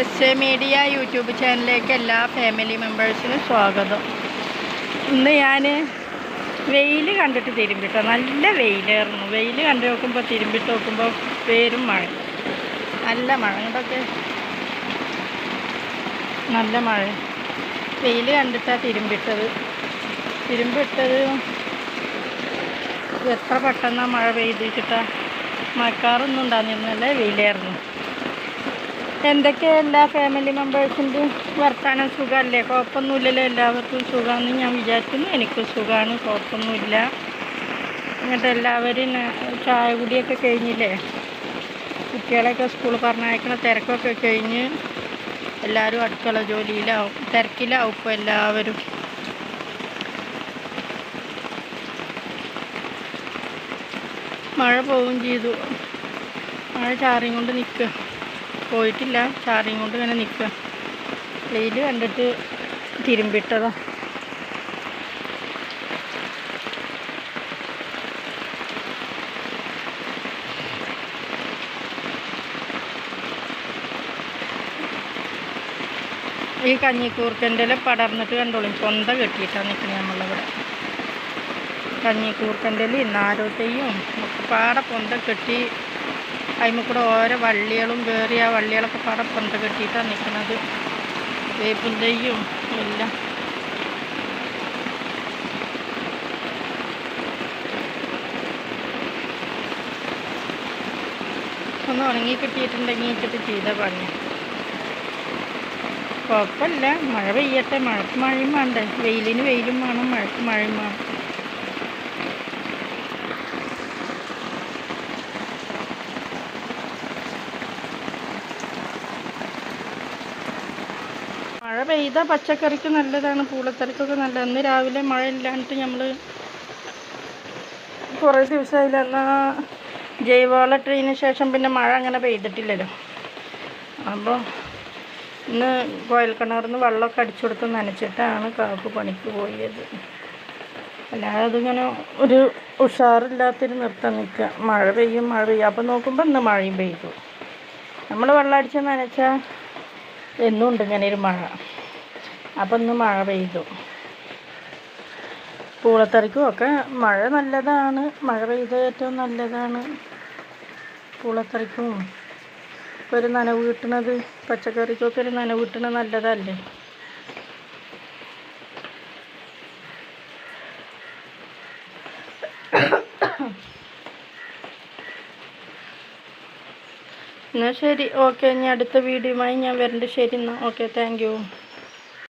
S A media YouTube ചാനലിലേക്ക് എല്ലാ family മെമ്പേഴ്സിനും സ്വാഗതം. ഇന്ന് ഞാൻ വെയിൽ കണ്ടിട്ട് തിരുമ്പിട്ടോ. നല്ല വെയിലായിരുന്നു. വെയിൽ കണ്ടു നോക്കുമ്പോൾ തിരുമ്പിട്ട് നോക്കുമ്പോൾ പേരും മഴ. നല്ല മഴ. ഇതൊക്കെ നല്ല മഴ. വെയിൽ കണ്ടിട്ടാണ് തിരുമ്പിട്ടത്. തിരുമ്പിട്ടത് എത്ര പെട്ടെന്നാണ് മഴ പെയ്തിട്ടാ. മഴക്കാറൊന്നും ഉണ്ടായിരുന്നില്ല. വെയിലായിരുന്നു. എന്തൊക്കെ എല്ലാ ഫാമിലി മെമ്പേഴ്സിന്റെയും വർത്താനം? സുഖമല്ലേ കുഴപ്പമൊന്നുമില്ലല്ലോ. എല്ലാവർക്കും സുഖമാണെന്ന് ഞാൻ വിചാരിക്കുന്നു. എനിക്ക് സുഖമാണ് കുഴപ്പമൊന്നുമില്ല. എന്നിട്ട് എല്ലാവരും ചായ കുടിയൊക്കെ കഴിഞ്ഞില്ലേ? കുട്ടികളെയൊക്കെ സ്കൂളിൽ പറഞ്ഞയക്കണ തിരക്കൊക്കെ കഴിഞ്ഞ് എല്ലാവരും അടുക്കള ജോലിയിലാവും. തിരക്കിലാവും ഇപ്പോൾ എല്ലാവരും. മഴ പോവുകയും ചെയ്തു. മഴ ചാറിയും കൊണ്ട് നിൽക്കുക. പോയിട്ടില്ല. ചാറിയും കൊണ്ട് ഇങ്ങനെ നിൽക്കുക വെയിൽ കണ്ടിട്ട് തിരുമ്പിട്ടതാ. ഈ കഞ്ഞിക്കൂർക്കന്റെ പടർന്നിട്ട് കണ്ടോളും. സ്വന്തം കെട്ടിയിട്ടാണ് നിൽക്കുന്നത് നമ്മളിവിടെ. കഞ്ഞിക്കൂർക്കന്റെ നാരോട്ടയും പാടെ പൊന്ത കെട്ടി അതിന് കൂടെ ഓരോ വള്ളികളും കയറി ആ വള്ളികളൊക്കെ പാടെ പൊന്ത കെട്ടിയിട്ടാണ് നിൽക്കുന്നത് വേപ്പും തെയ്യും എല്ലാം. ഒന്ന് ഉണങ്ങി കിട്ടിയിട്ടുണ്ടെങ്കിൽ വെച്ചിട്ട് ചെയ്ത പണി കുഴപ്പമില്ല. മഴ പെയ്യട്ടെ. മഴക്ക് മഴയും വേണ്ടേ. വെയിലിന് വെയിലും വേണം. മഴക്ക് മഴയും വേണം. മഴ പെയ്ത പച്ചക്കറിക്ക് നല്ലതാണ് പൂളത്തരക്കൊക്കെ നല്ലത് അന്ന് രാവിലെ മഴ ഇല്ലാണ്ട് നമ്മൾ കുറേ ദിവസമായില്ല എന്നാൽ ജൈവവള ഇട്ടതിന് ശേഷം പിന്നെ മഴ അങ്ങനെ പെയ്തിട്ടില്ലല്ലോ. അപ്പോൾ ഇന്ന് കോയൽ കിണറിൽ നിന്ന് വെള്ളമൊക്കെ അടിച്ചു കൊടുത്ത് നനച്ചിട്ടാണ് കാപ്പ് പണിക്ക് പോയത്. അല്ലാതെ അതിങ്ങനെ ഒരു ഉഷാറില്ലാത്തൊരു നിർത്തം നിൽക്കുക. മഴ പെയ്യും മഴ പെയ്യും. അപ്പോൾ നോക്കുമ്പോൾ ഇന്ന് മഴയും പെയ്തു. നമ്മൾ വെള്ളം അടിച്ച് നനച്ചാൽ എന്നും ഉണ്ട് ഇങ്ങനെ ഒരു മഴ. അപ്പം ഇന്ന് മഴ പെയ്തു. പൂളത്തറിക്കും ഒക്കെ മഴ നല്ലതാണ്. മഴ പെയ്ത ഏറ്റവും നല്ലതാണ്. പൂളത്തറിക്കും ഒരു നനവ് കിട്ടണത് പച്ചക്കറിക്കൊക്കെ ഒരു നനവ് കിട്ടണത് നല്ലതല്ലേ? എന്നാൽ ശരി. ഓക്കെ ഇനി അടുത്ത വീഡിയോയുമായി ഞാൻ വരണ്ട്. ശരി എന്നാൽ ഓക്കെ താങ്ക് യു.